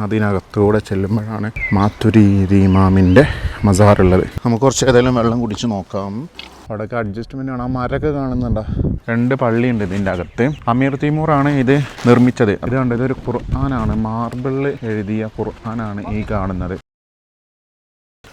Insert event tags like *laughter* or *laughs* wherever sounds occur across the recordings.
അതിനകത്തൂടെ ചെല്ലുമ്പോഴാണ് മാത്തുരി ഇമാമിന്റെ മസാറുള്ളത്. നമുക്ക് കുറച്ച് ഏതായാലും വെള്ളം കുടിച്ച് നോക്കാം. അവിടെയൊക്കെ അഡ്ജസ്റ്റ്മെന്റ് ആണ്. ആ മരമൊക്കെ കാണുന്നുണ്ടോ? രണ്ട് പള്ളിയുണ്ട് ഇതിന്റെ അകത്ത്. അമീർ തിമൂറാണ് ഇത് നിർമ്മിച്ചത്. ഇത് കണ്ടത് ഒരു ഖുർആനാണ്. മാർബിളിൽ എഴുതിയ ഖുർആനാണ് ഈ കാണുന്നത്.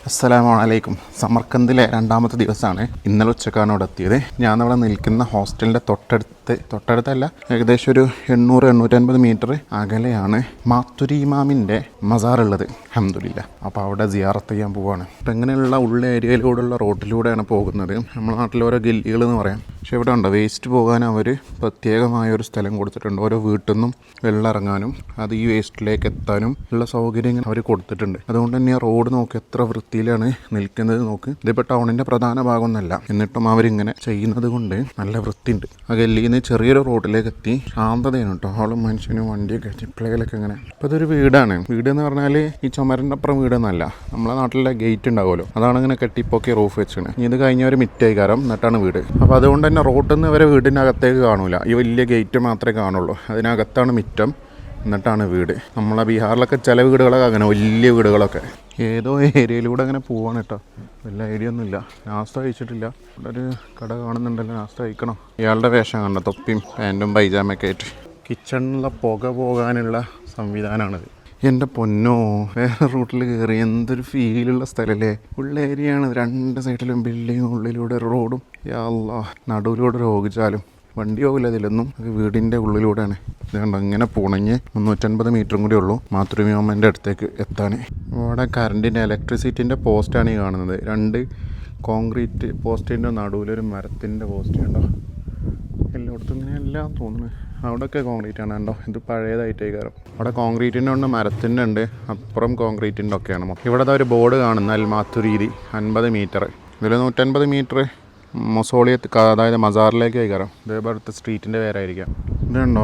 അസ്സലാമു അലൈക്കും സമർക്കന്ദിലെ രണ്ടാമത്തെ ദിവസമാണ് ഇന്നലെ ഉച്ചക്കാണ് ഇവിടെ എത്തിയത് ഞാൻ അവിടെ നിൽക്കുന്ന ഹോസ്റ്റലിന്റെ തൊട്ടടുത്ത് തൊട്ടടുത്തല്ല ഏകദേശം ഒരു എണ്ണൂറ് എണ്ണൂറ്റൻപത് മീറ്റർ അകലെയാണ് മാത്തുരി ഇമാമിന്റെ മസാർ ഉള്ളത് അഹമ്മദില്ല അപ്പോൾ അവിടെ സിയാറത്ത് ചെയ്യാൻ പോവുകയാണ് അപ്പം ഇങ്ങനെയുള്ള ഉള്ള ഏരിയയിലൂടെയുള്ള റോഡിലൂടെയാണ് പോകുന്നത്. നമ്മുടെ നാട്ടിൽ ഓരോ ഗില്ലികൾ എന്ന് പറയാം. പക്ഷെ ഇവിടെ ഉണ്ടോ വേസ്റ്റ് പോകാൻ അവർ പ്രത്യേകമായ ഒരു സ്ഥലം കൊടുത്തിട്ടുണ്ട്. ഓരോ വീട്ടിൽ നിന്നും വെള്ളം ഇറങ്ങാനും അത് ഈ വേസ്റ്റിലേക്ക് എത്താനും ഉള്ള സൗകര്യങ്ങൾ അവർ കൊടുത്തിട്ടുണ്ട്. അതുകൊണ്ട് തന്നെ റോഡ് നോക്ക് എത്ര വൃത്തിയിലാണ് നിൽക്കുന്നത് നോക്ക്. ഇതിപ്പോൾ ടൗണിന്റെ പ്രധാന ഭാഗമൊന്നുമല്ല എന്നിട്ടും അവരിങ്ങനെ ചെയ്യുന്നത് കൊണ്ട് നല്ല വൃത്തിയുണ്ട്. ആ ഗല്ലിയിൽ നിന്ന് ചെറിയൊരു റോഡിലേക്ക് എത്തി ശാന്തതയാണ് കേട്ടോ ആളും മനുഷ്യനും വണ്ടിയൊക്കെ ചിപ്പിളകളൊക്കെ ഇങ്ങനെ. ഇപ്പോൾ ഇതൊരു വീടാണ്. വീട് എന്ന് പറഞ്ഞാൽ ഈ ചുമരന്റെ അപ്പുറം വീടൊന്നല്ല. നമ്മളെ നാട്ടിലെ ഗേറ്റ് ഉണ്ടാവുമല്ലോ. അതാണ് ഇങ്ങനെ കെട്ടിപ്പൊക്കി റൂഫ് വെച്ചാണ് ഇത് കഴിഞ്ഞ ഒരു മിറ്റായി കാരം എന്നിട്ടാണ് വീട്. അപ്പോൾ അതുകൊണ്ട് തന്നെ റോഡിൽ നിന്ന് വരെ വീടിനകത്തേക്ക് കാണൂല. ഈ വലിയ ഗേറ്റ് മാത്രമേ കാണുള്ളൂ. അതിനകത്താണ് മിറ്റം. എന്നിട്ടാണ് വീട്. നമ്മളെ ബീഹാറിലൊക്കെ ചില വീടുകളൊക്കെ അങ്ങനെ വലിയ വീടുകളൊക്കെ. ഏതോ ഏരിയയിലൂടെ അങ്ങനെ പോവാണ് കേട്ടോ. വലിയ ഐഡിയ ഒന്നുമില്ല. നാസ്ത കഴിച്ചിട്ടില്ല ഇവിടെ ഒരു കട കാണുന്നുണ്ടല്ലോ. നാസ്ത കഴിക്കണം ഇയാളുടെ വേഷം കണ്ട തൊപ്പിയും പാന്റും പൈജാമൊക്കെ ആയിട്ട്. കിച്ചണിലെ പുക പോകാനുള്ള സംവിധാനമാണിത്. എന്റെ പൊന്നോ വേറെ റൂട്ടിൽ കയറി എന്തൊരു ഫീലുള്ള സ്ഥലമല്ലേ? ഉള്ള ഏരിയയാണ് രണ്ട് സൈഡിലും ബിൽഡിങ്ങും ഉള്ളിലൂടെ റോഡും യാ നടുവിലൂടെ രോഗിച്ചാലും വണ്ടി പോകില്ല ഇതിലൊന്നും വീടിന്റെ ഉള്ളിലൂടെയാണ്. ഇതുകൊണ്ട് അങ്ങനെ പുണഞ്ഞ് മുന്നൂറ്റൻപത് മീറ്ററും കൂടി ഉള്ളൂ. മാതൃഭൂമിന്റെ അടുത്തേക്ക് എത്താൻ ഇവിടെ കറണ്ടിന്റെ ഇലക്ട്രിസിറ്റിന്റെ പോസ്റ്റാണ് ഈ കാണുന്നത്. രണ്ട് കോൺക്രീറ്റ് പോസ്റ്റിന്റെ നടുവിലൊരു മരത്തിന്റെ പോസ്റ്റ് ഉണ്ടോ എല്ലായിടത്തും ഇങ്ങനെ എല്ലാം തോന്നുന്നു. അവിടെയൊക്കെ കോൺക്രീറ്റ് ആണ് കണ്ടോ. ഇത് പഴയതായിട്ടേ കയറും അവിടെ കോൺക്രീറ്റിന്റെ ഉണ്ട് മരത്തിന്റെ ഉണ്ട്. അപ്പുറം കോൺക്രീറ്റിന്റെ ഒക്കെയാണ് ഇവിടെ ഒരു ബോർഡ് കാണുന്ന അൽമാത്തു രീതി അൻപത് മീറ്റർ ഇതിൽ നൂറ്റൻപത് മീറ്റർ മൊസോളിയത്ത് അതായത് മസാറിലേക്ക് കയറാം. ഇതേപോലത്തെ സ്ട്രീറ്റിന്റെ പേരായിരിക്കാം. ഇതുണ്ടോ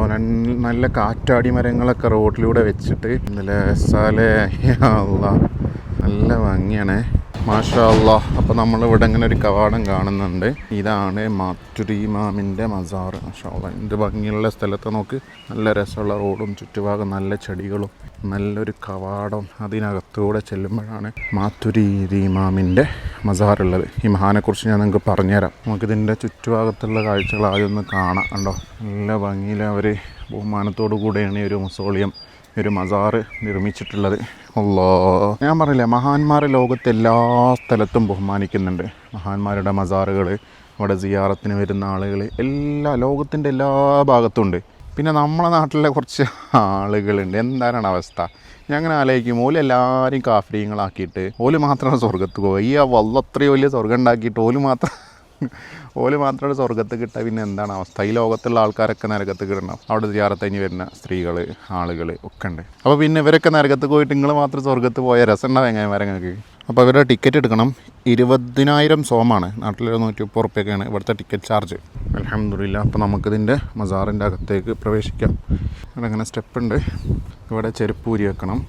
നല്ല കാറ്റാടി മരങ്ങളൊക്കെ റോഡിലൂടെ വെച്ചിട്ട് നല്ല സാലേ അല്ലാ നല്ല ഭംഗിയാണേ. മാഷാ അല്ലാ അപ്പോൾ നമ്മൾ ഇവിടെ ഇങ്ങനെ ഒരു കവാടം കാണുന്നുണ്ട്. ഇതാണ് മാറ്റുരി മാമിന്റെ മസാർ മാഷാ അല്ലാ എന്ത് ഭംഗിയുള്ള സ്ഥലത്ത് നോക്ക്. നല്ല രസമുള്ള റോഡും ചുറ്റുഭാഗം നല്ല ചെടികളും നല്ലൊരു കവാടം അതിനകത്തൂടെ ചെല്ലുമ്പോഴാണ് മാത്തുരി ഇമാമിന്റെ മസാറുള്ളത്. ഈ മഹാനെക്കുറിച്ച് ഞാൻ നിങ്ങൾക്ക് പറഞ്ഞുതരാം. നമുക്കിതിന്റെ ചുറ്റുഭാഗത്തുള്ള കാഴ്ചകൾ ആദ്യം ഒന്ന് കാണാം കണ്ടോ. നല്ല ഭംഗിയിൽ അവർ ബഹുമാനത്തോടു കൂടെയാണ് ഈ ഒരു മുസോളിയം ഒരു മസാറ് നിർമ്മിച്ചിട്ടുള്ളത്. അല്ലോ ഞാൻ പറഞ്ഞില്ലേ മഹാന്മാരെ ലോകത്ത് എല്ലാ സ്ഥലത്തും ബഹുമാനിക്കുന്നുണ്ട്. മഹാന്മാരുടെ മസാറുകൾ അവിടെ സിയാറത്തിന് വരുന്ന ആളുകൾ എല്ലാ ലോകത്തിന്റെ എല്ലാ ഭാഗത്തും ഉണ്ട്. പിന്നെ നമ്മളെ നാട്ടിലെ കുറച്ച് ആളുകളുണ്ട്. എന്താണ് അവസ്ഥ? ഞാൻ അങ്ങനെ ആലോചിക്കും. ഓൽ എല്ലാവരും കാഫര്യങ്ങളാക്കിയിട്ട് ഓൽ മാത്രമാണ് സ്വർഗത്ത് പോകുക ഈ ആ വല്ല അത്രയും വലിയ സ്വർഗം ഉണ്ടാക്കിയിട്ട് ഓൽ മാത്രം ഓൽ മാത്രമാണ് സ്വർഗത്ത് കിട്ടുക പിന്നെ എന്താണ് അവസ്ഥ? ഈ ലോകത്തുള്ള ആൾക്കാരൊക്കെ നരകത്ത് കിടണം. അവിടെ ജിയാറത്തഞ്ഞ് വരുന്ന സ്ത്രീകൾ ആളുകൾ ഒക്കെ ഉണ്ട്. അപ്പോൾ പിന്നെ ഇവരൊക്കെ നരകത്ത് പോയിട്ട് നിങ്ങൾ മാത്രം സ്വർഗത്ത് പോയ രസം ഉണ്ടാവും എങ്ങനെ വരങ്ങൾക്ക് അപ്പോൾ ഇവരുടെ ടിക്കറ്റ് എടുക്കണം. ഇരുപതിനായിരം സോമാണ്. നാട്ടിലൊരു നൂറ്റി മുപ്പത് റുപ്യൊക്കെയാണ് ഇവിടുത്തെ ടിക്കറ്റ് ചാർജ്. അലഹമില്ല അപ്പോൾ നമുക്കിതിന്റെ മസാറിന്റെ അകത്തേക്ക് പ്രവേശിക്കാം. ഇവിടെ അങ്ങനെ സ്റ്റെപ്പ് ഉണ്ട് ഇവിടെ ചെരുപ്പൂരി വെക്കണം.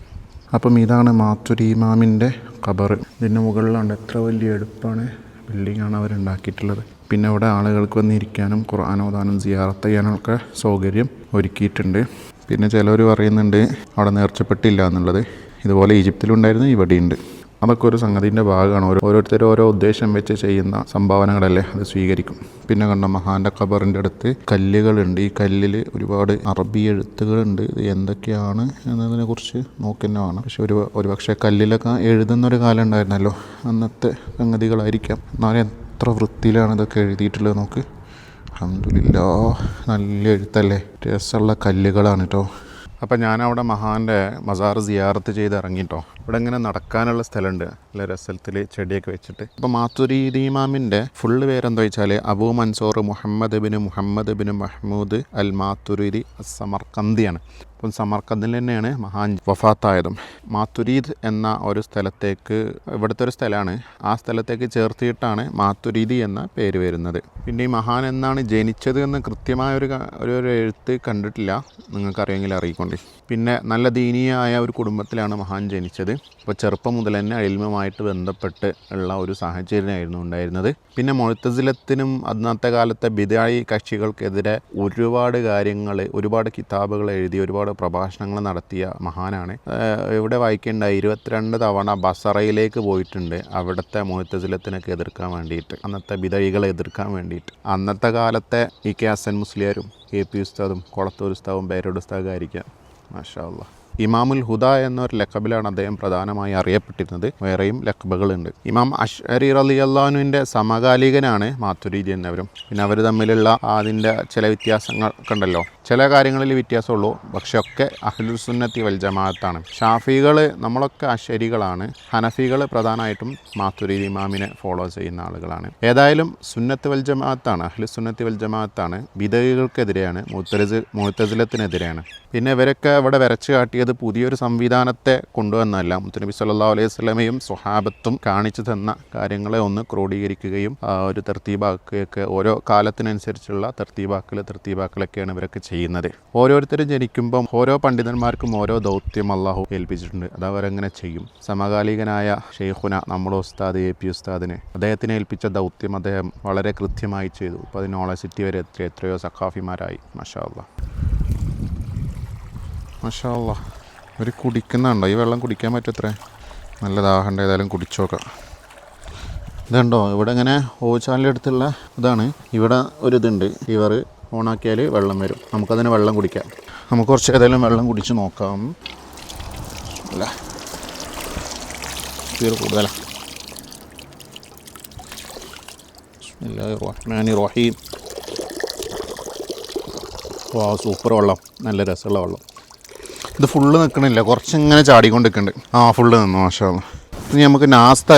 അപ്പം ഇതാണ് മാത്തുരി ഇമാമിന്റെ ഖബർ ഇതിന്റെ മുകളിലാണ് എത്ര വലിയ എടുപ്പാണ്. ബിൽഡിങ്ങാണ് അവരുണ്ടാക്കിയിട്ടുള്ളത്. പിന്നെ അവിടെ ആളുകൾക്ക് വന്നിരിക്കാനും ഖുർആൻ ഓതാനും സിയാറത്ത് ചെയ്യാനൊക്കെ സൗകര്യം ഒരുക്കിയിട്ടുണ്ട്. പിന്നെ ചിലർ പറയുന്നുണ്ട് അവിടെ നേർച്ചപ്പെട്ടില്ല എന്നുള്ളത്. ഇതുപോലെ ഈജിപ്തിലുണ്ടായിരുന്നു ഇവിടെയുണ്ട്. അതൊക്കെ ഒരു സംഗതിന്റെ ഭാഗമാണ്. ഓരോ ഓരോരുത്തർ ഓരോ ഉദ്ദേശം വെച്ച് ചെയ്യുന്ന സംഭാവനകളല്ലേ അത് സ്വീകരിക്കും. പിന്നെ കണ്ട മഹാന്റെ ഖബറിന്റെ അടുത്ത് കല്ലുകളുണ്ട്. ഈ കല്ലിൽ ഒരുപാട് അറബി എഴുത്തുകളുണ്ട്. ഇത് എന്തൊക്കെയാണ് എന്നതിനെ കുറിച്ച് നോക്കുന്നതാണ് പക്ഷെ ഒരു ഒരു പക്ഷേ കല്ലിലൊക്കെ എഴുതുന്ന ഒരു കാലം ഉണ്ടായിരുന്നല്ലോ. അന്നത്തെ സംഗതികളായിരിക്കാം. എന്നാലും എത്ര വൃത്തിയിലാണ് ഇതൊക്കെ എഴുതിയിട്ടുള്ളത് നോക്ക്. അഹമ്മദില്ല നല്ല എഴുത്തല്ലേ. രസമുള്ള കല്ലുകളാണ് കേട്ടോ അപ്പം ഞാനവിടെ മഹാന്റെ മസാർ സിയാറത്ത് ചെയ്ത് ഇറങ്ങിട്ടോ ഇവിടെ ഇങ്ങനെ നടക്കാനുള്ള സ്ഥലമുണ്ട്. നല്ല രസത്തിൽ ചെടിയൊക്കെ വെച്ചിട്ട്. അപ്പോൾ മാത്തുരീദ് ഇമാമിന്റെ ഫുള്ള് പേരെന്താ വെച്ചാൽ Abu Mansur Muhammad bin Muhammad bin Mahmud al Maturidi സമർക്കന്തിയാണ് അപ്പം സമർക്കന്ദിൽ തന്നെയാണ് മഹാൻ വഫാത്തായതും. മാത്തുരീദ് എന്ന ഒരു സ്ഥലത്തേക്ക് ഇവിടുത്തെ ഒരു സ്ഥലമാണ്. ആ സ്ഥലത്തേക്ക് ചേർത്തിയിട്ടാണ് മാത്തുരീദി എന്ന പേര് വരുന്നത്. പിന്നെ ഈ മഹാൻ എന്നാണ് ജനിച്ചത് എന്ന് കൃത്യമായ ഒരു ഒരു എഴുത്ത് കണ്ടിട്ടില്ല. നിങ്ങൾക്കറിയെങ്കിൽ അറിയിക്കൊണ്ടേ. പിന്നെ നല്ല ദീനീയായ ഒരു കുടുംബത്തിലാണ് മഹാൻ ജനിച്ചത്. അപ്പോൾ ചെറുപ്പം മുതൽ തന്നെ അഴിമമായിട്ട് ബന്ധപ്പെട്ട് ഉള്ള ഒരു സാഹചര്യമായിരുന്നു ഉണ്ടായിരുന്നത്. പിന്നെ മൊഴത്തസിലത്തിനും അന്നത്തെ കാലത്തെ ബിദായി കക്ഷികൾക്കെതിരെ ഒരുപാട് കാര്യങ്ങൾ ഒരുപാട് കിതാബുകൾ എഴുതി ഒരുപാട് പ്രഭാഷണങ്ങൾ നടത്തിയ മഹാനാണ്. ഇവിടെ വായിക്കേണ്ട ഇരുപത്തിരണ്ട് തവണ ബസറയിലേക്ക് പോയിട്ടുണ്ട് അവിടുത്തെ മൊഴത്തസിലത്തിനൊക്കെ എതിർക്കാൻ വേണ്ടിയിട്ട് അന്നത്തെ ബിദഴികളെ എതിർക്കാൻ വേണ്ടിയിട്ട്. അന്നത്തെ കാലത്തെ ഇ കെ ഹസൻ മുസ്ലിയാരും കെ പി ഉസ്താദും കൊളത്തൂർ ഉസ്താവും പേരോട് ഉസ്താദ് ആയിരിക്കാം. മാഷാ അല്ലാ ഇമാമുൽ ഹുദ എന്നൊരു ലക്കബിലാണ് അദ്ദേഹം പ്രധാനമായി അറിയപ്പെട്ടിരുന്നത്. വേറെയും ലക്കബുകളുണ്ട്. ഇമാം അഷ്അരി അലി അള്ളാഹുവിന്റെ സമകാലികനാണ് മാത്തുരീദി എന്നവരും. പിന്നെ അവർ തമ്മിലുള്ള അതിന്റെ ചില വ്യത്യാസങ്ങൾ കണ്ടല്ലോ. ചില കാര്യങ്ങളിൽ വ്യത്യാസമുള്ളൂ. പക്ഷെ ഒക്കെ അഹ്ലുസുന്നത്തി വൽ ജമാഅത്താണ്. ഷാഫികൾ നമ്മളൊക്കെ അശരികളാണ്. ഹനഫികൾ പ്രധാനമായിട്ടും മാത്തുരി ഇമാമിനെ ഫോളോ ചെയ്യുന്ന ആളുകളാണ്. ഏതായാലും സുന്നത്ത് വൽ ജമാഅത്താണ് അഹ്ലുസുന്നത്തി വൽ ജമാഅത്താണ് ബിദകൾക്കെതിരെയാണ് മുത്തരസ് മുത്തസിലത്തിനെതിരെയാണ്. പിന്നെ ഇവരൊക്കെ ഇവിടെ വരച്ചു കാട്ടിയത് പുതിയൊരു സംവിധാനത്തെ കൊണ്ടുവന്നല്ല മുത്തനബി സല്ലാ അലൈഹി സ്വലമയും സ്വഹാബത്തും കാണിച്ചു തന്ന കാര്യങ്ങളെ ഒന്ന് ക്രോഡീകരിക്കുകയും ഒരു തർത്തീബാക്കുകയൊക്കെ ഓരോ കാലത്തിനനുസരിച്ചുള്ള തർത്തീബാക്കൽ തർത്തീബാക്കലൊക്കെയാണ് ഇവരൊക്കെ ചെയ്യുന്നത് ഓരോരുത്തരും ജനിക്കുമ്പം ഓരോ പണ്ഡിതന്മാർക്കും ഓരോ ദൗത്യം അള്ളാഹു ഏൽപ്പിച്ചിട്ടുണ്ട്. അത് അവരങ്ങനെ ചെയ്യും. സമകാലികനായ ഷെയ്ഖുന നമ്മുടെ ഉസ്താദ് എ പി ഉസ്താദിന് അദ്ദേഹത്തിന് ഏൽപ്പിച്ച ദൗത്യം അദ്ദേഹം വളരെ കൃത്യമായി ചെയ്തു. ഇപ്പോൾ അത് നോളജ് സിറ്റി വരെ എത്ര എത്രയോ സഖാഫിമാരായി. മഷാ അള്ളാഹ് മഷാ കുടിക്കുന്നുണ്ടോ? ഈ വെള്ളം കുടിക്കാൻ പറ്റത്രേ? നല്ല ദാഹണ്ട ഏതായാലും കുടിച്ചോക്കാം. ഇതുണ്ടോ? ഇവിടെ ഇങ്ങനെ ഓച്ചാലിന്റെ അടുത്തുള്ള ഇതാണ്. ഇവിടെ ഒരു ഇതുണ്ട്. ഇവർ ഓണാക്കിയാൽ വെള്ളം വരും. നമുക്കതിന് വെള്ളം കുടിക്കാം. നമുക്ക് കുറച്ച് ഏതായാലും വെള്ളം കുടിച്ച് നോക്കാം. അല്ല. തീരെ കൂടുതലാണ് റഹ്മാനി റഹീം. വാ സൂപ്പർ വെള്ളം. നല്ല രസമുള്ള വെള്ളം. ഇത് ഫുള്ള് നിൽക്കണില്ല കുറച്ചിങ്ങനെ ചാടിക്കൊണ്ട് നിൽക്കുന്നുണ്ട് ആ ഫുള്ള് നിന്നു മാഷാ നമുക്ക് നാസ്ത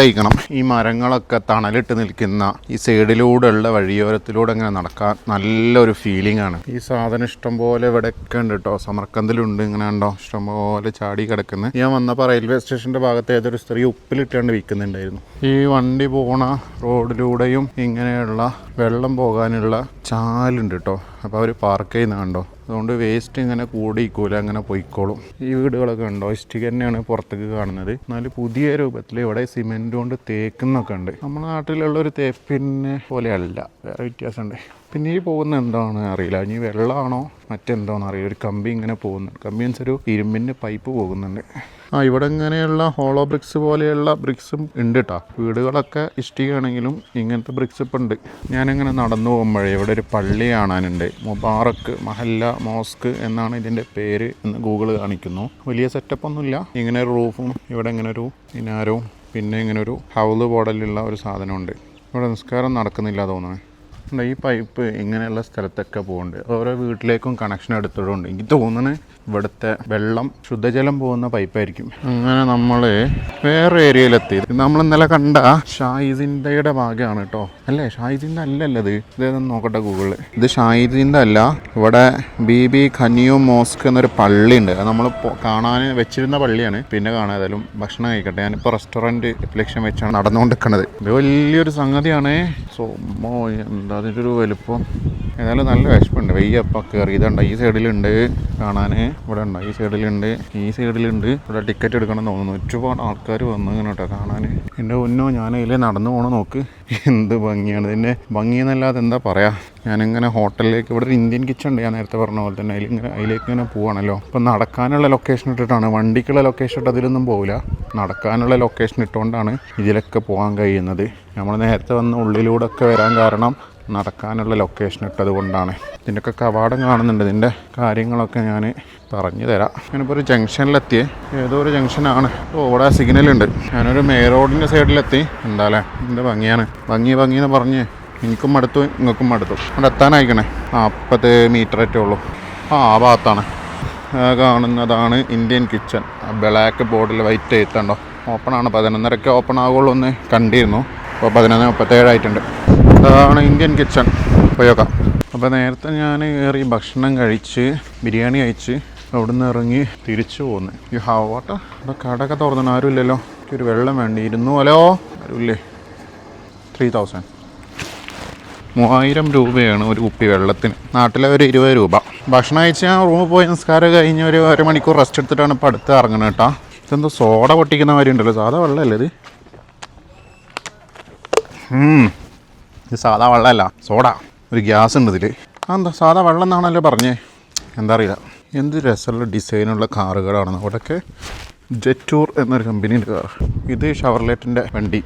ഈ മരങ്ങളൊക്കെ തണലിട്ട് നിൽക്കുന്ന ഈ സൈഡിലൂടെയുള്ള വഴിയോരത്തിലൂടെ ഇങ്ങനെ നടക്കാൻ നല്ലൊരു ഫീലിംഗ് ആണ്. ഈ സാധനം ഇഷ്ടംപോലെ ഇവിടെയൊക്കെ ഉണ്ട് കേട്ടോ സമർക്കന്തിലുണ്ട് ഇങ്ങനെ ഉണ്ടോ ഇഷ്ടംപോലെ ചാടി കിടക്കുന്നത് ഞാൻ വന്നപ്പോൾ റെയിൽവേ സ്റ്റേഷന്റെ ഭാഗത്ത് ഏതൊരു സ്ത്രീ ഉപ്പിലിട്ടാണ്ട് വിൽക്കുന്നുണ്ടായിരുന്നു. ഈ വണ്ടി പോണ റോഡിലൂടെയും ഇങ്ങനെയുള്ള വെള്ളം പോകാനുള്ള ചാലുണ്ട് കേട്ടോ അപ്പോൾ അവർ പാർക്ക് ചെയ്യുന്ന കണ്ടോ? അതുകൊണ്ട് വേസ്റ്റ് ഇങ്ങനെ കൂടിക്കൂല അങ്ങനെ പൊയ്ക്കോളും. ഈ വീടുകളൊക്കെ ഉണ്ടോ? ഇഷ്ടിക തന്നെയാണ് പുറത്തേക്ക് കാണുന്നത്. എന്നാൽ പുതിയ രൂപത്തിൽ ഇവിടെ സിമെന്റ് കൊണ്ട് തേക്കുന്നൊക്കെ ഉണ്ട്. നമ്മുടെ നാട്ടിലുള്ള ഒരു തേപ്പിനെ പോലെയല്ല. വേറെ വ്യത്യാസമുണ്ട്. പിന്നെ ഈ പോകുന്ന എന്താണ്? അറിയില്ല. ഇനി വെള്ളമാണോ മറ്റെന്താണെന്ന് അറിയില്ല. ഒരു കമ്പി ഇങ്ങനെ പോകുന്നുണ്ട് കമ്പി മീൻസ് ഒരു ഇരുമ്പിന്റെ പൈപ്പ് പോകുന്നുണ്ട്. ആ ഇവിടെ ഇങ്ങനെയുള്ള ഹോളോ ബ്രിക്സ് പോലെയുള്ള ബ്രിക്സും ഉണ്ട് കേട്ടോ വീടുകളൊക്കെ ഇഷ്ടികയാണെങ്കിലും ഇങ്ങനത്തെ ബ്രിക്സ് ഇപ്പം ഉണ്ട്. ഞാനിങ്ങനെ നടന്നു പോകുമ്പോഴേ ഇവിടെ ഒരു പള്ളി കാണാനുണ്ട്. മുബാറക്ക് മഹല്ല മോസ്ക് എന്നാണ് ഇതിന്റെ പേര് എന്ന് ഗൂഗിൾ കാണിക്കുന്നു. വലിയ സെറ്റപ്പ് ഒന്നുമില്ല ഇങ്ങനെ ഒരു റൂഫും ഇവിടെ ഇങ്ങനെ ഒരു ഇനാരവും പിന്നെ ഇങ്ങനെ ഒരു ഹൗൽ മോഡലുള്ള ഒരു സാധനമുണ്ട്. ഇവിടെ നിസ്കാരം നടക്കുന്നില്ല തോന്നുന്നു. ഉണ്ട്, ഈ പൈപ്പ് ഇങ്ങനെയുള്ള സ്ഥലത്തൊക്കെ പോകുന്നുണ്ട് ഓരോ വീട്ടിലേക്കും കണക്ഷൻ എടുത്തിട്ടുണ്ട് എനിക്ക് തോന്നുന്നത് ഇവിടുത്തെ വെള്ളം ശുദ്ധജലം പോകുന്ന പൈപ്പായിരിക്കും. അങ്ങനെ നമ്മൾ വേറെ ഏരിയയിലെത്തി. നമ്മൾ ഇന്നലെ കണ്ട ഷായിദിന്റെ ഭാഗമാണ് കേട്ടോ അല്ലേ? ഷായിദിന്റെ അല്ലല്ല ഇത്? ഇതേതെന്ന് നോക്കട്ടെ ഗൂഗിളിൽ ഇത് ഷായിദിന്റെ അല്ല. ഇവിടെ ബി ബി ഖനിയു മോസ്ക് എന്നൊരു പള്ളിയുണ്ട്. അത് നമ്മൾ കാണാൻ വെച്ചിരുന്ന പള്ളിയാണ്. പിന്നെ കാണാതായാലും ഭക്ഷണം കഴിക്കട്ടെ. ഞാനിപ്പോൾ റെസ്റ്റോറന്റ് ലക്ഷ്യം വെച്ചാണ് നടന്നുകൊണ്ട് നിൽക്കുന്നത് ഇത് വലിയൊരു സംഗതിയാണ്. സോ എന്താ അതിന്റെ ഒരു വലുപ്പം. ഏതായാലും നല്ല വിശപ്പുണ്ട്. വെയ്യപ്പം കയറി ഇതുണ്ട്? ഈ സൈഡിലുണ്ട് കാണാൻ ഇവിടെ ഉണ്ട്? ഈ സൈഡിലുണ്ട്. ഈ സൈഡിലുണ്ട്. ഇവിടെ ടിക്കറ്റ് എടുക്കണം എന്ന് തോന്നുന്നു. ഒരുപാട് ആൾക്കാർ വന്നു ഇങ്ങനെ കേട്ടോ കാണാൻ എന്റെ ഞാൻ അതിൽ നടന്നു പോകണം നോക്ക്. എന്ത് ഭംഗിയാണ്. ഇതിന്റെ ഭംഗി എന്നല്ലാതെ എന്താ പറയാ? ഞാനിങ്ങനെ ഹോട്ടലിലേക്ക് ഇവിടെ ഒരു ഇന്ത്യൻ കിച്ചൺ ഉണ്ട് ഞാൻ നേരത്തെ പറഞ്ഞ പോലെ തന്നെ. അതിലിങ്ങനെ അതിലേക്ക് ഇങ്ങനെ പോവാണല്ലോ. അപ്പം നടക്കാനുള്ള ലൊക്കേഷൻ ഇട്ടിട്ടാണ്. വണ്ടിക്കുള്ള ലൊക്കേഷൻ ഇട്ട് അതിലൊന്നും പോകില്ല നടക്കാനുള്ള ലൊക്കേഷൻ ഇട്ടുകൊണ്ടാണ് ഇതിലൊക്കെ പോകാൻ കഴിയുന്നത്. നമ്മൾ നേരത്തെ വന്ന് ഉള്ളിലൂടെ ഒക്കെ വരാൻ കാരണം നടക്കാനുള്ള ലൊക്കേഷൻ ഇട്ടത് കൊണ്ടാണ്. ഇതിന്റെയൊക്കെ കവാടം കാണുന്നുണ്ട്. ഇതിന്റെ കാര്യങ്ങളൊക്കെ ഞാൻ പറഞ്ഞു തരാം. ഞാനിപ്പോൾ ഒരു ജംഗ്ഷനിലെത്തി ഏതോ ഒരു ജംഗ്ഷനാണ് ഇവിടെ സിഗ്നലുണ്ട് ഞാനൊരു മെയിൻ റോഡിന്റെ സൈഡിലെത്തി എന്താല്ലേ ഇതിന്റെ ഭംഗിയാണ്. ഭംഗി ഭംഗി എന്ന് പറഞ്ഞ് എനിക്കും മടുത്തു നിങ്ങൾക്കും മടുത്തു. അവിടെ എത്താനായിക്കണേ? നാൽപ്പത് മീറ്റർ ഏറ്റേ ഉള്ളൂ. ആ ആ ഭാഗത്താണ്. കാണുന്നതാണ് ഇന്ത്യൻ കിച്ചൺ ബ്ലാക്ക് ബോർഡിൽ വൈറ്റ് എഴുത്തുണ്ടോ ഓപ്പൺ ആണ്. പതിനൊന്നരക്ക് ഓപ്പൺ ആകുള്ളൂ എന്ന് കണ്ടിരുന്നു. അപ്പോൾ പതിനൊന്ന് മുപ്പത്തേഴായിട്ടുണ്ട് അതാണ് ഇന്ത്യൻ കിച്ചൺ ഉപയോഗം അപ്പോൾ നേരത്തെ ഞാൻ കയറി ഭക്ഷണം കഴിച്ച് ബിരിയാണി കഴിച്ച് അവിടുന്ന് ഇറങ്ങി തിരിച്ചു പോന്നു. ഈ ഹാവ് വാട്ടർ ഇവിടെ കടയൊക്കെ തുറന്നു ആരുമില്ലല്ലോ എനിക്കൊരു വെള്ളം വേണ്ടി. ഇരുന്നു ഹലോ ആരുമില്ലേ? ത്രീ തൗസൻഡ് മൂവായിരം രൂപയാണ് ഒരു കുപ്പി വെള്ളത്തിന്. നാട്ടിലെ ഒരു ഇരുപത് രൂപ. ഭക്ഷണം കഴിച്ച് ഞാൻ റൂമിൽ പോയി നിസ്കാരം കഴിഞ്ഞ് ഒരു അരമണിക്കൂർ മണിക്കൂർ റെസ്റ്റ് എടുത്തിട്ടാണ് ഇപ്പോൾ അടുത്ത് ഇറങ്ങുന്നത് കേട്ടോ. ഇതെന്തോ സോഡ പൊട്ടിക്കുന്ന മാതിരി ഉണ്ടല്ലോ. സാധാ വെള്ളമല്ലേ ഇത്. ഇത് സാധാ വെള്ളമല്ല സോഡ. ഒരു ഗ്യാസ് ഉണ്ട് ഇതിൽ എന്താ സാധാ വെള്ളം എന്നാണല്ലോ പറഞ്ഞേ? എന്താ അറിയില്ല. എന്ത് രസമുള്ള ഡിസൈനുള്ള കാറുകളാണ് അവിടെയൊക്കെ ജെറ്റൂർ എന്നൊരു കമ്പനിയുടെ കാർ ഇത് ഷവർലെറ്റിന്റെ വണ്ടി.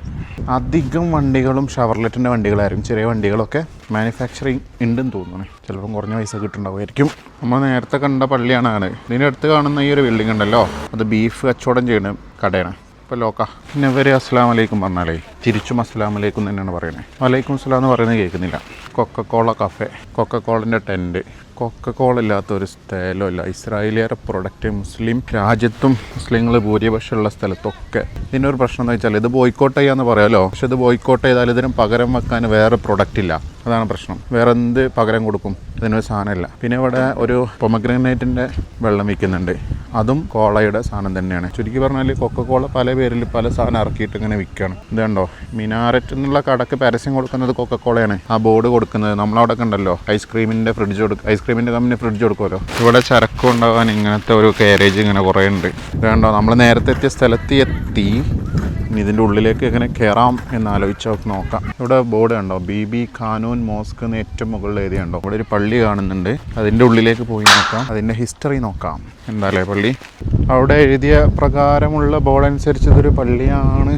അധികം വണ്ടികളും ഷവർലെറ്റിന്റെ വണ്ടികളായിരിക്കും. ചെറിയ വണ്ടികളൊക്കെ മാനുഫാക്ചറിങ് ഉണ്ടെന്ന് തോന്നുന്നു. ചിലപ്പം കുറഞ്ഞ പൈസ കിട്ടുന്നുണ്ടാവുമായിരിക്കും. നമ്മൾ നേരത്തെ കണ്ട പള്ളിയാണ് ആണ് ഇതിന്റെ അടുത്ത് കാണുന്ന ഈ ഒരു ബിൽഡിംഗ് ഉണ്ടല്ലോ. അത് ബീഫ് കച്ചവടം ചെയ്യുന്ന കടയാണ്. ഇപ്പോൾ ലോക്ക. പിന്നെ ഇവർ അസ്സാം വലൈക്കും പറഞ്ഞാലേ. തിരിച്ചും അസ്സലാം വലൈക്കും തന്നെയാണ് പറയുന്നത്. വലൈക്കും അസ്സലാം എന്ന് പറയുന്നത് കേൾക്കുന്നില്ല. കൊക്കക്കോള കഫേ കൊക്കക്കോളന്റെ ടെന്റ് കൊക്കക്കോള ഇല്ലാത്ത ഒരു സ്ഥലം ഇല്ല. ഇസ്രായേലിയുടെ പ്രൊഡക്റ്റ് മുസ്ലിം രാജ്യത്തും മുസ്ലിങ്ങൾ ഭൂരിപക്ഷമുള്ള സ്ഥലത്തൊക്കെ. ഇതിനൊരു പ്രശ്നം എന്ന് വെച്ചാൽ ഇത് ബോയ്ക്കോട്ട് ചെയ്യാന്ന് പറയാമല്ലോ പക്ഷെ ഇത് ബോയ്ക്കോട്ട് ചെയ്താൽ ഇതിന് പകരം വെക്കാൻ വേറെ പ്രൊഡക്റ്റ് ഇല്ല. അതാണ് പ്രശ്നം. വേറെ എന്ത് പകരം കൊടുക്കും? ഇതിനൊരു സാധനമില്ല. പിന്നെ ഇവിടെ ഒരു പൊമഗ്രനേറ്റിന്റെ വെള്ളം വിൽക്കുന്നുണ്ട്. അതും കോളയുടെ സാധനം തന്നെയാണ്. ചുരുക്കി പറഞ്ഞാൽ കൊക്കക്കോള പല പേരിൽ പല സാധനം ഇറക്കിയിട്ട് ഇങ്ങനെ വിൽക്കുകയാണ് ഇതുണ്ടോ മിനാരറ്റ് എന്നുള്ള കടക്ക് പരസ്യം കൊടുക്കുന്നത് കൊക്കക്കോളയാണ്. ആ ബോർഡ് കൊടുക്കുന്നത് നമ്മളവിടെ കണ്ടല്ലോ. ഐസ്ക്രീമിന്റെ ഫ്രിഡ്ജ് കൊടുക്കും ഐസ്ക്രീമിന്റെ കമ്പനി ഫ്രിഡ്ജ് കൊടുക്കുമല്ലോ. ഇവിടെ ചരക്കും ഉണ്ടാകാൻ ഇങ്ങനത്തെ ഒരു കാരേജ് ഇങ്ങനെ കുറേ ഉണ്ട് ഇതുണ്ടോ നമ്മൾ നേരത്തെ എത്തിയ സ്ഥലത്ത് എത്തി. ഇനി ഇതിന്റെ ഉള്ളിലേക്ക് എങ്ങനെ കയറാം എന്ന് ആലോചിച്ച് നോക്കാം. ഇവിടെ ബോർഡ് കണ്ടോ? ബി ബി ഖാനൂൻ മോസ്ക് എന്ന് ഏറ്റവും മുകളിൽ എഴുതിയുണ്ടോ? ഇവിടെ ഒരു പള്ളി കാണുന്നുണ്ട്. അതിന്റെ ഉള്ളിലേക്ക് പോയി നോക്കാം. അതിന്റെ ഹിസ്റ്ററി നോക്കാം. എന്താല്ലേ പള്ളി? അവിടെ എഴുതിയ പ്രകാരമുള്ള ബോർഡ് അനുസരിച്ച് ഇതൊരു പള്ളിയാണ്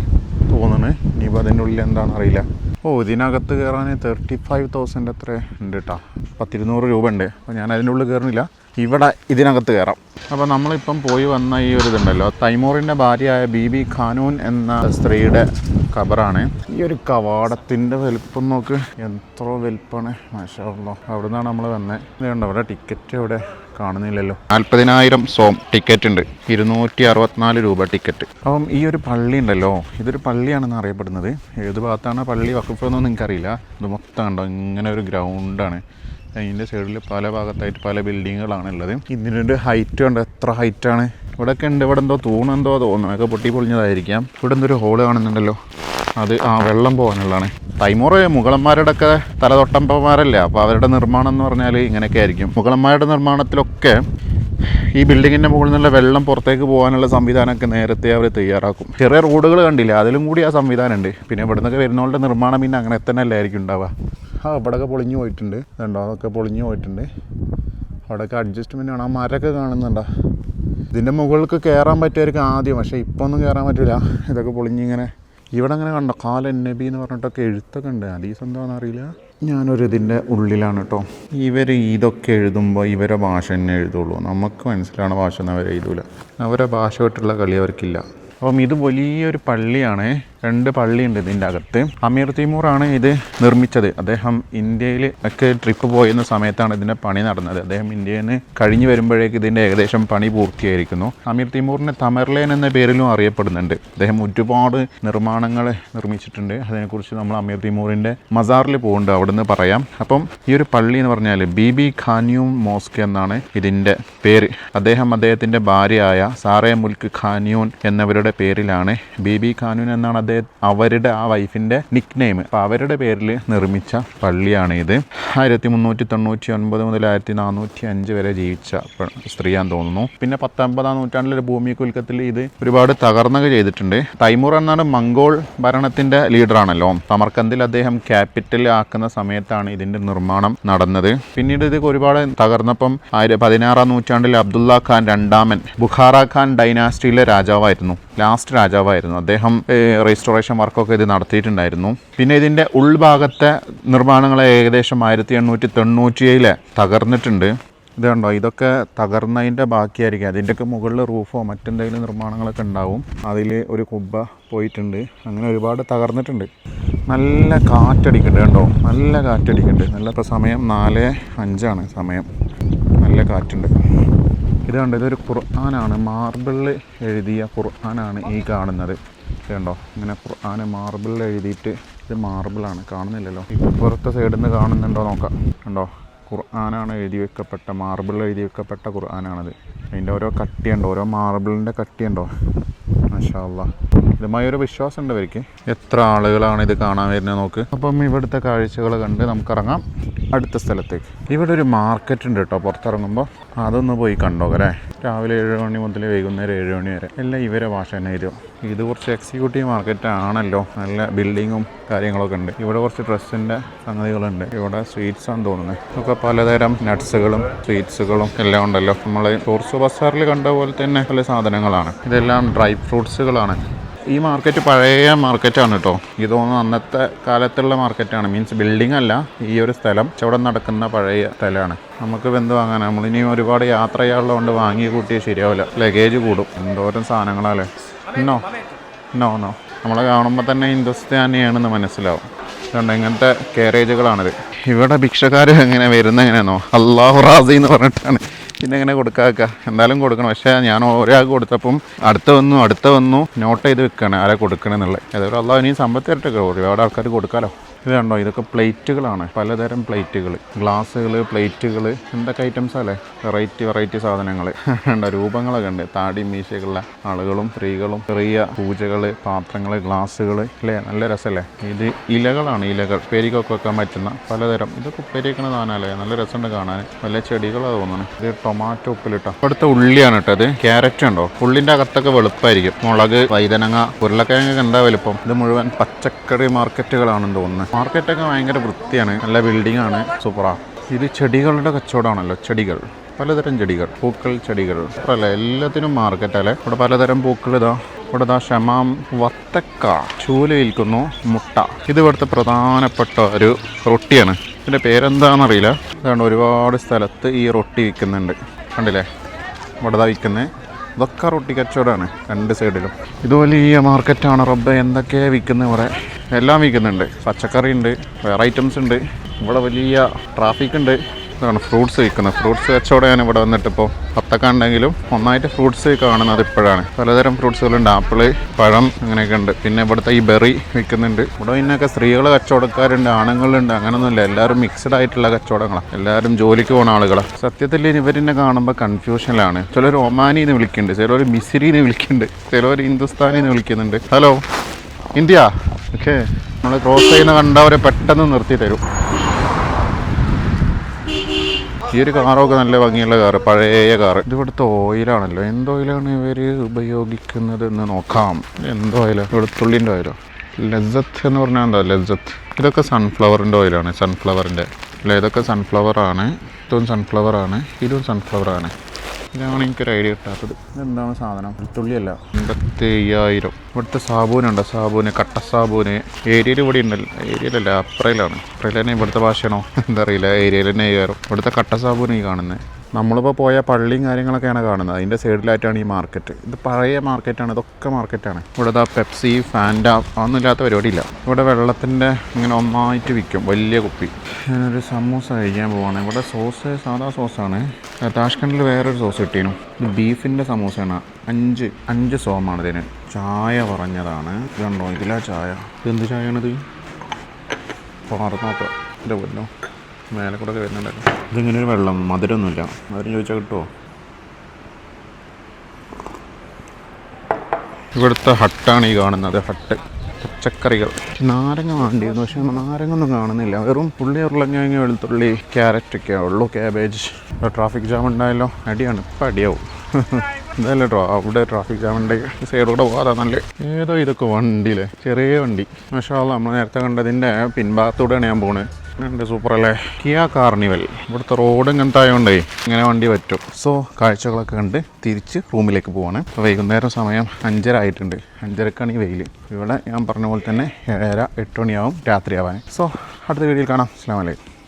തോന്നുന്നത് ഇനിയിപ്പോൾ അതിന്റെ ഉള്ളിൽ എന്താണെന്ന് അറിയില്ല. ഓ ഇതിനകത്ത് കയറാൻ തേർട്ടി ഫൈവ് തൗസൻഡ് അത്ര ഉണ്ട് കേട്ടോ പത്തിരുന്നൂറ് രൂപ ഉണ്ട്. അപ്പോൾ ഞാൻ അതിന്റെ ഉള്ളിൽ കയറുന്നില്ല. ഇവിടെ ഇതിനകത്ത് കയറാം. അപ്പോൾ നമ്മളിപ്പം പോയി വന്ന ഈ ഒരു ഇതുണ്ടല്ലോ തൈമൂറിന്റെ ഭാര്യയായ ബി ബി ഖാനൂൻ എന്ന സ്ത്രീയുടെ ഖബറാണ് ഈ ഒരു കവാടത്തിന്റെ വലുപ്പം നോക്ക് എത്ര വലുപ്പമാണ് മാഷാവുള്ളൂ അവിടെ നിന്നാണ് നമ്മൾ വന്നത് ഇതുണ്ട് അവിടെ ടിക്കറ്റ് ഇവിടെ കാണുന്നില്ലല്ലോ. നാൽപ്പതിനായിരം സോം ടിക്കറ്റ് ഉണ്ട്. ഇരുന്നൂറ്റി അറുപത്തിനാല് രൂപ ടിക്കറ്റ് അപ്പം ഈ ഒരു പള്ളി ഉണ്ടല്ലോ ഇതൊരു പള്ളിയാണെന്ന് അറിയപ്പെടുന്നത്. ഏത് ഭാഗത്താണ് പള്ളി? വക്കുഫെന്നൊന്നും എനിക്കറിയില്ല ഇത് മൊത്തം ഉണ്ടോ ഇങ്ങനെ ഒരു ഗ്രൗണ്ടാണ് അതിന്റെ സൈഡിൽ പല ഭാഗത്തായിട്ട് പല ബിൽഡിങ്ങുകളാണ് ഉള്ളത് ഇതിനൊരു ഹൈറ്റ് ഉണ്ട് എത്ര ഹൈറ്റാണ് ഇവിടെയൊക്കെ ഉണ്ട്. ഇവിടെ എന്തോ തൂണെന്തോ തോന്നുന്നു. അതൊക്കെ പൊട്ടി പൊളിഞ്ഞതായിരിക്കാം. ഇവിടെ എന്തൊരു ഹോൾ കാണുന്നുണ്ടല്ലോ. അത് ആ വെള്ളം പോകാനുള്ളതാണ്. തൈമൂറ് മുഗളന്മാരുടെ ഒക്കെ തലതൊട്ടമ്പന്മാരല്ലേ അപ്പോൾ അവരുടെ നിർമ്മാണം എന്ന് പറഞ്ഞാൽ ഇങ്ങനെയൊക്കെ ആയിരിക്കും. മുഗളന്മാരുടെ നിർമ്മാണത്തിലൊക്കെ ഈ ബിൽഡിങ്ങിന്റെ മുകളിൽ നിന്നുള്ള വെള്ളം പുറത്തേക്ക് പോകാനുള്ള സംവിധാനമൊക്കെ നേരത്തെ അവർ തയ്യാറാക്കും. ചെറിയ റോഡുകൾ കണ്ടില്ല? അതിലും കൂടി ആ സംവിധാനം ഉണ്ട്. പിന്നെ ഇവിടെ നിന്നൊക്കെ വരുന്നവരുടെ നിർമ്മാണം പിന്നെ അങ്ങനെ തന്നെ അല്ലായിരിക്കും ഉണ്ടാവുക. ആ ഇവിടെയൊക്കെ പൊളിഞ്ഞു പോയിട്ടുണ്ട്. ഇതുണ്ടോ? അതൊക്കെ പൊളിഞ്ഞു പോയിട്ടുണ്ട്. അവിടെയൊക്കെ അഡ്ജസ്റ്റ്മെന്റ് ആണ്. ആ മരമൊക്കെ കാണുന്നുണ്ടോ? ഇതിന്റെ മുകളിലേക്ക് കയറാൻ പറ്റുമായിരിക്കും ആദ്യം പക്ഷേ ഇപ്പോൾ ഒന്നും കയറാൻ പറ്റില്ല ഇതൊക്കെ പൊളിഞ്ഞിങ്ങനെ ഇവിടെ അങ്ങനെ കണ്ടോ? കാലൻ നബി എന്ന് പറഞ്ഞിട്ടൊക്കെ എഴുത്തൊക്കെ ഉണ്ട്. ഹദീസ് എന്താണെന്ന് അറിയില്ല. ഞാനൊരു ഇതിന്റെ ഉള്ളിലാണ് കേട്ടോ ഇവർ ഇതൊക്കെ എഴുതുമ്പോൾ ഇവരെ ഭാഷ തന്നെ എഴുതുള്ളൂ. നമുക്ക് മനസ്സിലാണ് ഭാഷ എന്ന് അവർ എഴുതൂല. അവരെ ഭാഷ വിട്ടുള്ള കളി അവർക്കില്ല. അപ്പം ഇത് വലിയൊരു പള്ളിയാണ്. രണ്ട് പള്ളിയുണ്ട് ഇതിന്റെ അകത്ത്. അമീർ തിമൂറാണ് ഇത് നിർമ്മിച്ചത്. അദ്ദേഹം ഇന്ത്യയിൽ ഒക്കെ ട്രിപ്പ് പോയിരുന്ന സമയത്താണ് ഇതിന്റെ പണി നടന്നത്. അദ്ദേഹം ഇന്ത്യയിൽ നിന്ന് കഴിഞ്ഞു വരുമ്പോഴേക്ക് ഇതിന്റെ ഏകദേശം പണി പൂർത്തിയായിരിക്കുന്നു. അമീർ തിമൂറിനെ തമർലേൻ എന്ന പേരിലും അറിയപ്പെടുന്നുണ്ട്. അദ്ദേഹം ഒരുപാട് നിർമ്മാണങ്ങൾ നിർമ്മിച്ചിട്ടുണ്ട്. അതിനെക്കുറിച്ച് നമ്മൾ അമീർ തിമൂറിന്റെ മസാറിൽ പോകുന്നുണ്ട്. അവിടുന്ന് പറയാം. അപ്പം ഈ ഒരു പള്ളി എന്ന് പറഞ്ഞാൽ ബി ബി ഖാനിയും മോസ്ക് എന്നാണ് ഇതിന്റെ പേര്. അദ്ദേഹം അദ്ദേഹത്തിന്റെ ഭാര്യയായ സാറേ മുൽക്ക് ഖാനിയൂൻ എന്നവരുടെ പേരിലാണ് ബി ബി ഖാനൂൻ എന്നാണ് അദ്ദേഹം അവരുടെ ആ വൈഫിന്റെ നിക് നെയിം അപ്പോൾ അവരുടെ പേരിൽ നിർമ്മിച്ച പള്ളിയാണ് ഇത് ആയിരത്തി മുന്നൂറ്റി തൊണ്ണൂറ്റി ഒൻപത് മുതൽ ആയിരത്തി നാനൂറ്റി അഞ്ച് വരെ ജീവിച്ച സ്ത്രീയാന്ന് തോന്നുന്നു. പിന്നെ പത്തൊമ്പതാം നൂറ്റാണ്ടിലെ ഭൂമി കുൽക്കത്തിൽ ഇത് ഒരുപാട് തകർന്നൊക്കെ ചെയ്തിട്ടുണ്ട്. തൈമൂർ എന്നാണ് മംഗോൾ ഭരണത്തിന്റെ ലീഡറാണല്ലോ. സമർക്കന്തിൽ അദ്ദേഹം ക്യാപിറ്റൽ ആക്കുന്ന സമയത്താണ് ഇതിന്റെ നിർമ്മാണം നടന്നത്. പിന്നീട് ഇത് ഒരുപാട് തകർന്നപ്പം ആയിര പതിനാറാം നൂറ്റാണ്ടിൽ അബ്ദുള്ള ഖാൻ രണ്ടാമൻ ബുഖാറ ഖാൻ ഡൈനാസ്റ്റിയിലെ രാജാവായിരുന്നു. ലാസ്റ്റ് രാജാവായിരുന്നു. അദ്ദേഹം റെജിസ്ട്രേഷൻ വർക്കൊക്കെ ഇത് നടത്തിയിട്ടുണ്ടായിരുന്നു. പിന്നെ ഇതിന്റെ ഉൾഭാഗത്തെ നിർമ്മാണങ്ങൾ ഏകദേശം ആയിരത്തി എണ്ണൂറ്റി തൊണ്ണൂറ്റിയേഴിൽ തകർന്നിട്ടുണ്ട്. ഇത് കണ്ടോ? ഇതൊക്കെ തകർന്നതിന്റെ ബാക്കിയായിരിക്കും. അതിന്റെയൊക്കെ മുകളിൽ റൂഫോ മറ്റെന്തെങ്കിലും നിർമ്മാണങ്ങളൊക്കെ ഉണ്ടാവും. അതിൽ ഒരു കുബ്ബ പോയിട്ടുണ്ട്. അങ്ങനെ ഒരുപാട് തകർന്നിട്ടുണ്ട്. നല്ല കാറ്റടിക്കുന്നുണ്ട് കണ്ടോ? നല്ല കാറ്റടിക്കുന്നുണ്ട്. നല്ല ഇപ്പോൾ സമയം നാല് അഞ്ചാണ് സമയം. നല്ല കാറ്റുണ്ട്. ഇത് കണ്ടോ? ഇതൊരു ഖുർആനാണ്. മാർബിളിൽ എഴുതിയ ഖുർആനാണ് ഈ കാണുന്നത്. കണ്ടോ? ഇങ്ങനെ ആന മാർബിളിൽ എഴുതിയിട്ട് ഇത് മാർബിളാണ് കാണുന്നില്ലല്ലോ. ഇപ്പുറത്തെ സൈഡിൽ നിന്ന് കാണുന്നുണ്ടോ നോക്കാം. കണ്ടോ? ഖുർആനാണ് എഴുതി വെക്കപ്പെട്ട മാർബിളിൽ എഴുതി വെക്കപ്പെട്ട ഖുർആനാണത്. അതിന്റെ ഓരോ കട്ടിയുണ്ടോ ഓരോ മാർബിളിന്റെ കട്ടിയുണ്ടോ മഷാല്ല ഇതുമായി ഒരു വിശ്വാസം ഉണ്ട് ഇവർക്ക്. എത്ര ആളുകളാണ് ഇത് കാണാൻ വരുന്നത് നോക്ക്. അപ്പം ഇവിടുത്തെ കാഴ്ചകൾ കണ്ട് നമുക്ക് ഇറങ്ങാം അടുത്ത സ്ഥലത്തേക്ക്. ഇവിടെ ഒരു മാർക്കറ്റ് ഉണ്ട് കേട്ടോ. പുറത്തിറങ്ങുമ്പോൾ അതൊന്ന് പോയി കണ്ടോ അല്ലേ? രാവിലെ ഏഴ് മണി മുതൽ വൈകുന്നേരം ഏഴ് മണി വരെ. എല്ലാം ഇവരെ ഭാഷ തന്നെ വരും ഇത് കുറച്ച് എക്സിക്യൂട്ടീവ് മാർക്കറ്റ് ആണല്ലോ. നല്ല ബിൽഡിങ്ങും കാര്യങ്ങളൊക്കെ ഉണ്ട്. ഇവിടെ കുറച്ച് ഡ്രസ്സിന്റെ സംഗതികളുണ്ട്. ഇവിടെ സ്വീറ്റ്സ് ആണെന്ന് തോന്നുന്നത് ഒക്കെ പലതരം നട്ട്സുകളും സ്വീറ്റ്സുകളും എല്ലാം ഉണ്ടല്ലോ. നമ്മൾ ടൂറിസ്റ്റ് ബസാറിൽ കണ്ട പോലെ തന്നെ പല സാധനങ്ങളാണ്. ഇതെല്ലാം ഡ്രൈ ഫ്രൂട്ട്സുകളാണ് ഈ മാർക്കറ്റ് പഴയ മാർക്കറ്റാണ് കേട്ടോ ഇത് തോന്നുന്നു അന്നത്തെ കാലത്തുള്ള മാർക്കറ്റാണ് മീൻസ് ബിൽഡിംഗ് അല്ല ഈ ഒരു സ്ഥലം. ചവിടെ നടക്കുന്ന പഴയ സ്ഥലമാണ്. നമുക്ക് എന്ത് വാങ്ങാനാണ് നമ്മളിനി ഒരുപാട് യാത്ര ചെയ്യാനുള്ളതുകൊണ്ട് വാങ്ങി കൂട്ടിയാൽ ശരിയാവില്ല. ലഗേജ് കൂടും. എന്തോരം സാധനങ്ങളല്ലേ? നോ നോ നോ നമ്മളെ കാണുമ്പോൾ തന്നെ ഹിന്ദുസ്ഥാനിയാണെന്ന് മനസ്സിലാവും. അതുകൊണ്ട് ഇങ്ങനത്തെ കാരേജുകളാണിത് ഇവിടെ ഭിക്ഷക്കാർ എങ്ങനെ വരുന്ന എങ്ങനെയാണോ അള്ളാഹു റാസി എന്ന് പറഞ്ഞിട്ടാണ്. പിന്നെ എങ്ങനെ കൊടുക്കാക്ക എന്തായാലും കൊടുക്കണം. പക്ഷേ ഞാൻ ഒരാൾക്ക് കൊടുത്തപ്പം അടുത്ത വന്നു അടുത്ത വന്നു നോട്ട് ചെയ്ത് വെക്കുകയാണ് ആരാ കൊടുക്കണമെന്നുള്ളത് ഏതായാലും അള്ളാഹ് ഇനി സമ്പത്ത് തരട്ടെ ഒരുപാട് ആൾക്കാർ കൊടുക്കാമല്ലോ ഇത് ഇതൊക്കെ പ്ലേറ്റുകളാണ്. പലതരം പ്ലേറ്റുകൾ ഗ്ലാസ്സുകൾ പ്ലേറ്റുകൾ എന്തൊക്കെ ഐറ്റംസ് അല്ലേ വെറൈറ്റി വെറൈറ്റി സാധനങ്ങൾ ഉണ്ട് രൂപങ്ങളൊക്കെ ഉണ്ട്. താടി മീശകളുള്ള ആളുകളും സ്ത്രീകളും ചെറിയ പൂജകൾ പാത്രങ്ങൾ ഗ്ലാസ്സുകൾ അല്ലേ? നല്ല രസമല്ലേ ഇത് ഇലകളാണ് ഇലകൾ. ഉപ്പേരിക്കൊക്കെ വെക്കാൻ പറ്റുന്ന പലതരം. ഇതൊക്കെ ഉപ്പേരിക്കണ സാധനമല്ലേ? നല്ല രസമുണ്ട് കാണാൻ. വല്ല ചെടികളാണ് തോന്നുന്നത് ഇത് ടൊമാറ്റോ ഉപ്പിലിട്ടോ. ഇവിടുത്തെ ഉള്ളിയാണ് കേട്ടോ ഇത്. ക്യാരറ്റ് ഉണ്ടോ? ഉള്ളിന്റെ അകത്തൊക്കെ വെളുപ്പായിരിക്കും. മുളക് വൈതനങ്ങ ഉരുളക്കിഴങ്ങൊക്കെ എന്താ വലുപ്പം ഇത് മുഴുവൻ പച്ചക്കറി മാർക്കറ്റുകളാണെന്ന് തോന്നുന്നത് മാർക്കറ്റൊക്കെ ഭയങ്കര വൃത്തിയാണ്. നല്ല ബിൽഡിംഗ് ആണ്. സൂപ്പറാ. ഇത് ചെടികളുടെ കച്ചവടമാണല്ലോ. ചെടികൾ. പലതരം ചെടികൾ. പൂക്കൾ ചെടികൾ. അല്ല എല്ലാത്തിനും മാർക്കറ്റല്ലേ ഇവിടെ പലതരം പൂക്കൾ ഇതാ. ഇവിടെ ഇതാ ഷമാം വത്തക്ക. ചൂൽ വിൽക്കുന്നു. മുട്ട. ഇത് ഇവിടുത്തെ പ്രധാനപ്പെട്ട ഒരു റൊട്ടിയാണ്. ഇതിന്റെ പേരെന്താണെന്നറിയില്ല. അതുകൊണ്ട് ഒരുപാട് സ്ഥലത്ത് ഈ റൊട്ടി വിൽക്കുന്നുണ്ട്. കണ്ടില്ലേ? ഇവിടെ ഇതാ വിൽക്കുന്നത് ഇതൊക്കെ റൊട്ടി കച്ചവടമാണ് രണ്ട് സൈഡിലും. ഇത് വലിയ മാർക്കറ്റാണ് റബ്ബ്. എന്തൊക്കെയാണ് വിൽക്കുന്നത് ഇവിടെ? എല്ലാം വിൽക്കുന്നുണ്ട്. പച്ചക്കറി ഉണ്ട് വേറെ ഐറ്റംസ് ഉണ്ട്. ഇവിടെ വലിയ ട്രാഫിക് ഉണ്ട്. ഇതാണ് ഫ്രൂട്ട്സ് വിൽക്കുന്നത്. ഫ്രൂട്ട്സ് കച്ചവടമാണ് ഇവിടെ വന്നിട്ട് ഇപ്പോൾ പത്തൊക്കെ ഉണ്ടെങ്കിലും ഒന്നായിട്ട് ഫ്രൂട്ട്സ് കാണുന്നത് ഇപ്പോഴാണ്. പലതരം ഫ്രൂട്ട്സുകളുണ്ട്. ആപ്പിൾ പഴം അങ്ങനെയൊക്കെ ഉണ്ട്. പിന്നെ ഇവിടുത്തെ ഈ ബെറി വിൽക്കുന്നുണ്ട്. ഇവിടെ പിന്നെയൊക്കെ സ്ത്രീകൾ കച്ചവടക്കാരുണ്ട് ആണുങ്ങളുണ്ട് അങ്ങനൊന്നുമില്ല. എല്ലാവരും മിക്സഡ് ആയിട്ടുള്ള കച്ചവടങ്ങളാണ് എല്ലാവരും ജോലിക്ക് പോകുന്ന ആളുകളാണ് സത്യത്തിൽ ഇവരിനെ കാണുമ്പോൾ കൺഫ്യൂഷനിലാണ് ചിലർ ഒമാനി എന്ന് വിളിക്കുന്നുണ്ട് ചിലർ മിസിരി എന്ന് വിളിക്കുന്നുണ്ട് ചിലർ ഹിന്ദുസ്ഥാനി എന്ന് വിളിക്കുന്നുണ്ട്. Hello India? ഓക്കെ നമ്മൾ ക്രോസ് ചെയ്യുന്ന കണ്ടവരെ പെട്ടെന്ന് നിർത്തി തരും. ഈ ഒരു കാറൊക്കെ നല്ല ഭംഗിയുള്ള കാറ് പഴയ കാറ്. ഇത് ഇവിടുത്തെ ഓയിലാണല്ലോ. എന്ത് ഓയിലാണ് ഉപയോഗിക്കുന്നത് എന്ന് നോക്കാം. എന്ത് ഓയിലാണ് വെളുത്തുള്ളിന്റെ ഓയിലോ? ലസത്ത് എന്ന് പറഞ്ഞാൽ എന്താ ലജ്ജത്ത്? ഇതൊക്കെ സൺഫ്ലവറിന്റെ ഓയിലാണ് സൺഫ്ലവറിന്റെ അല്ല ഇതൊക്കെ സൺഫ്ലവറാണ് ഇതും സൺഫ്ലവറാണ് ഇതും സൺഫ്ലവറാണ് ഇതാണ് എനിക്കൊരു ഐഡിയ കിട്ടാത്തത്. ഇതെന്താണ് സാധനം? വെളുത്തുള്ളിയല്ല. അമ്പത്തി അയ്യായിരം ഇവിടുത്തെ സാബൂനുണ്ട് സാബൂന് കട്ട സാബൂന്. ഏരിയയിൽ ഇവിടെ ഉണ്ടല്ലോ ഏരിയയിലല്ല അപ്രയിലാണ് അപ്രയിൽ തന്നെ ഇവിടുത്തെ ഭാഷയാണോ? *laughs* എന്താ അറിയില്ല ഏരിയയിൽ തന്നെ അയ്യായിരം ഇവിടുത്തെ കട്ട സാബൂന് ഈ കാണുന്നത്. നമ്മളിപ്പോൾ പോയ പള്ളിയും കാര്യങ്ങളൊക്കെയാണ് കാണുന്നത്. അതിന്റെ സൈഡിലായിട്ടാണ് ഈ മാർക്കറ്റ് ഇത് പഴയ മാർക്കറ്റാണ് ഇതൊക്കെ മാർക്കറ്റാണ് ഇവിടെ ദാ പെപ്സി ഫാൻഡ ഒന്നും ഇല്ലാത്ത പരിപാടിയില്ല. ഇവിടെ വെള്ളത്തിന്റെ ഇങ്ങനെ ഒന്നായിട്ട് വിൽക്കും. വലിയ കുപ്പി. ഞാനൊരു സമൂസ കഴിക്കാൻ പോവാണ്. ഇവിടെ സോസ് സാധാ സോസാണ് താഷ്കണ്ടിൽ വേറൊരു സോസ് കിട്ടീനു. ഇത് ബീഫിന്റെ സമൂസയാണ്. അഞ്ച് അഞ്ച് സോമാണ് ഇതിന്. ചായ പറഞ്ഞതാണ്. ഇതുണ്ടോ? ഇതിലാ ചായ. ഇതെന്ത് ചായയാണിത്? എന്റെ പൊന്നോ മേലെ കൂടെ വരുന്നുണ്ടല്ലോ. ഇതിങ്ങനെ ഒരു വെള്ളം മധുരമൊന്നുമില്ല. മധുരം ചോദിച്ചാൽ കിട്ടുമോ ഇവിടുത്തെ ഹട്ടാണ് ഈ കാണുന്നത് ഹട്ട്. പച്ചക്കറികൾ. നാരങ്ങ വേണ്ടിയിരുന്നു പക്ഷേ നാരങ്ങ ഒന്നും കാണുന്നില്ല. വെറും ഉള്ളി ഉരുളങ്ങ വെളുത്തുള്ളി ക്യാരറ്റ് ഒക്കെ ഉള്ളൂ ക്യാബേജ് ട്രാഫിക് ജാം ഉണ്ടായല്ലോ അടിയാണ് ഇപ്പം അടിയാവും. എന്തായാലും കേട്ടോ അവിടെ ട്രാഫിക് ജാമിന്റെ കൂടെ പോകാതെ നല്ല ഏതോ ഇതൊക്കെ വണ്ടിയിലെ ചെറിയ വണ്ടി. പക്ഷേ നമ്മൾ നേരത്തെ കണ്ടതിന്റെ പിൻഭാഗത്തൂടെയാണ് ഞാൻ പോണത് ഉണ്ട് സൂപ്പർ അല്ലേ കിയ കാർണിവൽ. ഇവിടുത്തെ റോഡ് ഇങ്ങനത്തെ ആയതുകൊണ്ടേ ഇങ്ങനെ വണ്ടി പറ്റും. സോ കാഴ്ചകളൊക്കെ കണ്ട് തിരിച്ച് റൂമിലേക്ക് പോവാണ്. വൈകുന്നേരം സമയം അഞ്ചര ആയിട്ടുണ്ട്. അഞ്ചരക്കാണ് ഈ വെയിൽ ഇവിടെ ഞാൻ പറഞ്ഞ പോലെ തന്നെ ഏഴര എട്ട് മണിയാവും രാത്രിയാവാൻ സോ അടുത്ത വീഡിയോയിൽ കാണാം. അസ്ലാം വലൈക്കും